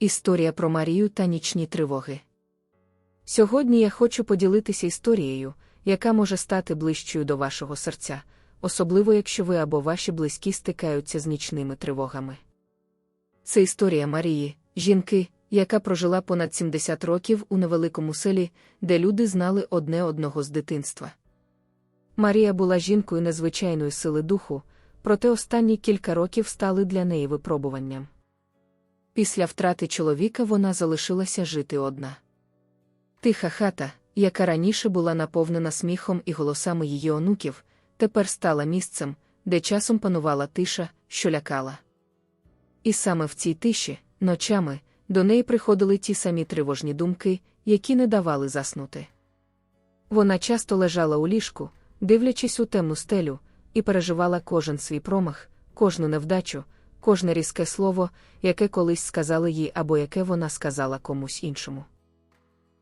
Історія про Марію та нічні тривоги. Сьогодні я хочу поділитися історією, яка може стати ближчою до вашого серця, особливо якщо ви або ваші близькі стикаються з нічними тривогами. Це історія Марії, жінки, яка прожила понад 70 років у невеликому селі, де люди знали одне одного з дитинства. Марія була жінкою незвичайної сили духу, проте останні кілька років стали для неї випробуванням. Після втрати чоловіка вона залишилася жити одна. Тиха хата, яка раніше була наповнена сміхом і голосами її онуків, тепер стала місцем, де часом панувала тиша, що лякала. І саме в цій тиші, ночами, до неї приходили ті самі тривожні думки, які не давали заснути. Вона часто лежала у ліжку, дивлячись у темну стелю, і переживала кожен свій промах, кожну невдачу, кожне різке слово, яке колись сказали їй або яке вона сказала комусь іншому.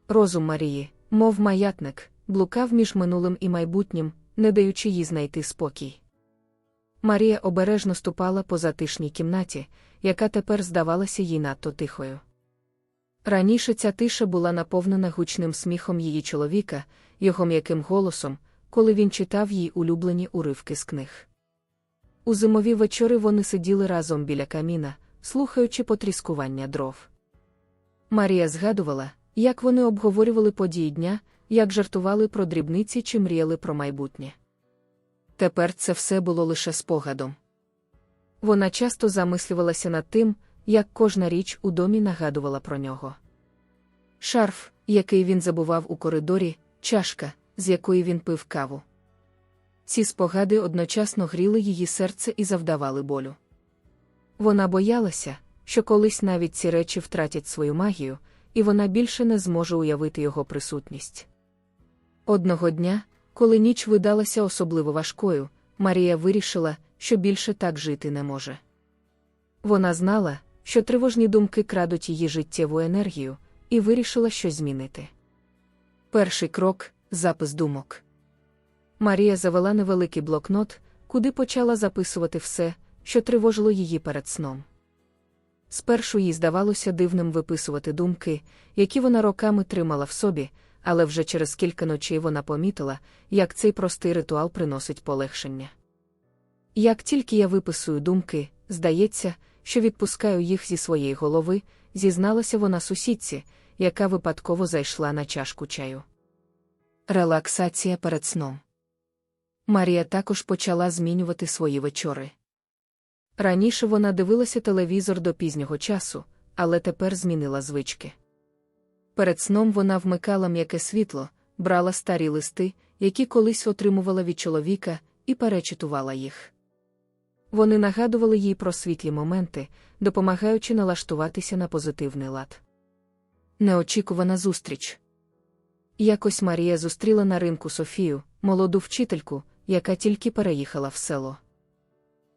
Розум Марії, мов маятник, блукав між минулим і майбутнім, не даючи їй знайти спокій. Марія обережно ступала по затишній кімнаті, яка тепер здавалася їй надто тихою. Раніше ця тиша була наповнена гучним сміхом її чоловіка, його м'яким голосом, коли він читав їй улюблені уривки з книг. У зимові вечори вони сиділи разом біля каміна, слухаючи потріскування дров. Марія згадувала, як вони обговорювали події дня, як жартували про дрібниці чи мріяли про майбутнє. Тепер це все було лише спогадом. Вона часто замислювалася над тим, як кожна річ у домі нагадувала про нього. Шарф, який він забував у коридорі, чашка, з якої він пив каву. Ці спогади одночасно гріли її серце і завдавали болю. Вона боялася, що колись навіть ці речі втратять свою магію, і вона більше не зможе уявити його присутність. Одного дня, коли ніч видалася особливо важкою, Марія вирішила, що більше так жити не може. Вона знала, що тривожні думки крадуть її життєву енергію, і вирішила щось змінити. Перший крок запис думок. Марія завела невеликий блокнот, куди почала записувати все, що тривожило її перед сном. Спершу їй здавалося дивним виписувати думки, які вона роками тримала в собі, але вже через кілька ночей вона помітила, як цей простий ритуал приносить полегшення. Як тільки я виписую думки, здається, що відпускаю їх зі своєї голови, зізналася вона сусідці, яка випадково зайшла на чашку чаю. Релаксація перед сном. Марія також почала змінювати свої вечори. Раніше вона дивилася телевізор до пізнього часу, але тепер змінила звички. Перед сном вона вмикала м'яке світло, брала старі листи, які колись отримувала від чоловіка, і перечитувала їх. Вони нагадували їй про світлі моменти, допомагаючи налаштуватися на позитивний лад. Неочікувана зустріч. Якось Марія зустріла на ринку Софію, молоду вчительку, яка тільки переїхала в село.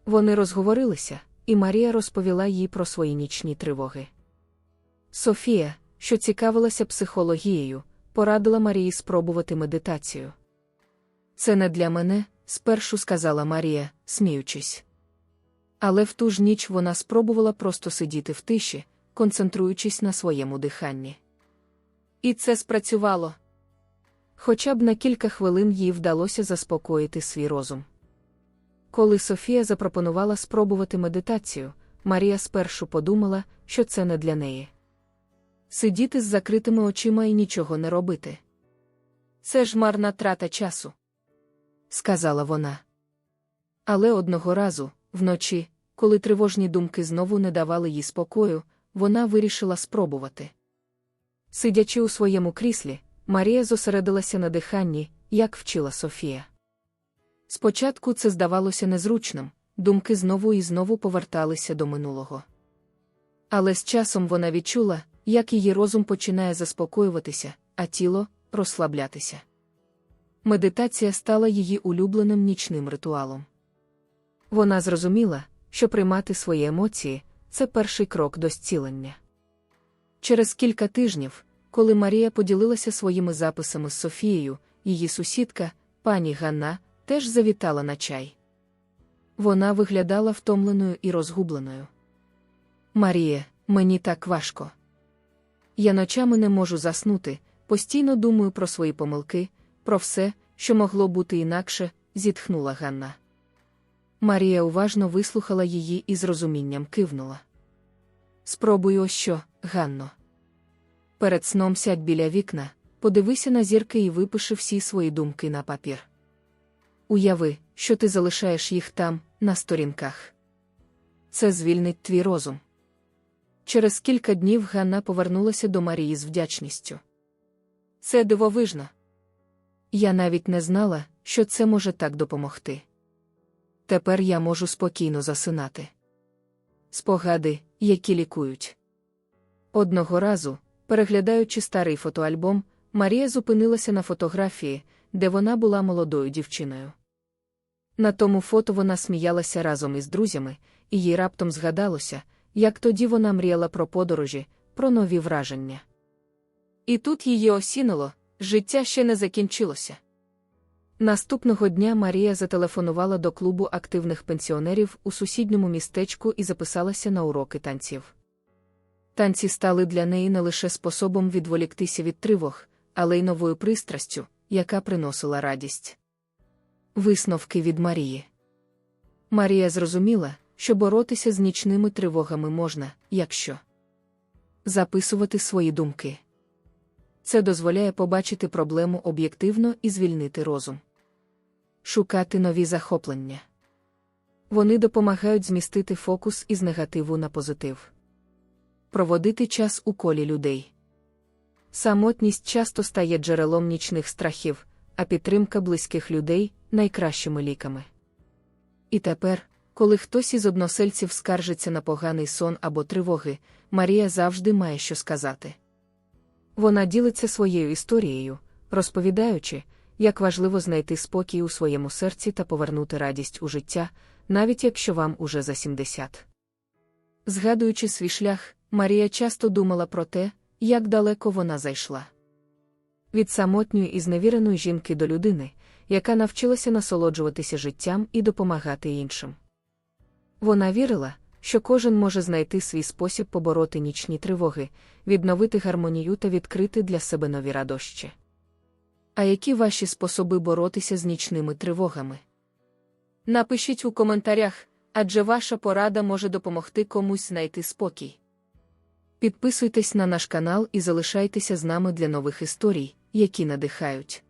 Вони розговорилися, і Марія розповіла їй про свої нічні тривоги. Софія, що цікавилася психологією, порадила Марії спробувати медитацію. Це не для мене, спершу сказала Марія, сміючись. Але в ту ж ніч вона спробувала просто сидіти в тиші, концентруючись на своєму диханні. І це спрацювало. Хоча б на кілька хвилин їй вдалося заспокоїти свій розум. Коли Софія запропонувала спробувати медитацію, Марія спершу подумала, що це не для неї. Сидіти з закритими очима і нічого не робити. Це ж марна трата часу, сказала вона. Але одного разу, вночі, коли тривожні думки знову не давали їй спокою, вона вирішила спробувати. Сидячи у своєму кріслі, Марія зосередилася на диханні, як вчила Софія. Спочатку це здавалося незручним, думки знову і знову поверталися до минулого. Але з часом вона відчула, як її розум починає заспокоюватися, а тіло розслаблятися. Медитація стала її улюбленим нічним ритуалом. Вона зрозуміла, що приймати свої емоції це перший крок до зцілення. Через кілька тижнів, коли Марія поділилася своїми записами з Софією, її сусідка, пані Ганна, теж завітала на чай. Вона виглядала втомленою і розгубленою. Марія, Мені так важко. Я ночами не можу заснути, постійно думаю про свої помилки, про все, що могло бути інакше, зітхнула Ганна. Марія уважно вислухала її і з розумінням кивнула. Спробуй ось що, Ганно. Перед сном сядь біля вікна, подивися на зірки і випиши всі свої думки на папір. Уяви, що ти залишаєш їх там, на сторінках. Це звільнить твій розум. Через кілька днів Ганна повернулася до Марії з вдячністю. Це дивовижно. Я навіть не знала, що це може так допомогти. Тепер я можу спокійно засинати. Спогади, які лікують. Одного разу, переглядаючи старий фотоальбом, Марія зупинилася на фотографії, де вона була молодою дівчиною. На тому фото вона сміялася разом із друзями, і їй раптом згадалося, як тоді вона мріяла про подорожі, про нові враження. І тут її осінило, життя ще не закінчилося. Наступного дня Марія зателефонувала до клубу активних пенсіонерів у сусідньому містечку і записалася на уроки танців. Танці стали для неї не лише способом відволіктися від тривог, але й новою пристрастю, яка приносила радість. Висновки від Марії. Марія зрозуміла, що боротися з нічними тривогами можна, якщо записувати свої думки. Це дозволяє побачити проблему об'єктивно і звільнити розум. Шукати нові захоплення. Вони допомагають змістити фокус із негативу на позитив. Проводити час у колі людей. Самотність часто стає джерелом нічних страхів, а підтримка близьких людей найкращими ліками. І тепер, коли хтось із односельців скаржиться на поганий сон або тривоги, Марія завжди має що сказати. Вона ділиться своєю історією, розповідаючи, як важливо знайти спокій у своєму серці та повернути радість у життя, навіть якщо вам уже за 70. Згадуючи свій шлях, Марія часто думала про те, як далеко вона зайшла. Від самотньої і зневіреної жінки до людини, яка навчилася насолоджуватися життям і допомагати іншим. Вона вірила, що кожен може знайти свій спосіб побороти нічні тривоги, відновити гармонію та відкрити для себе нові радощі. А які ваші способи боротися з нічними тривогами? Напишіть у коментарях, адже ваша порада може допомогти комусь знайти спокій. Підписуйтесь на наш канал і залишайтеся з нами для нових історій, які надихають.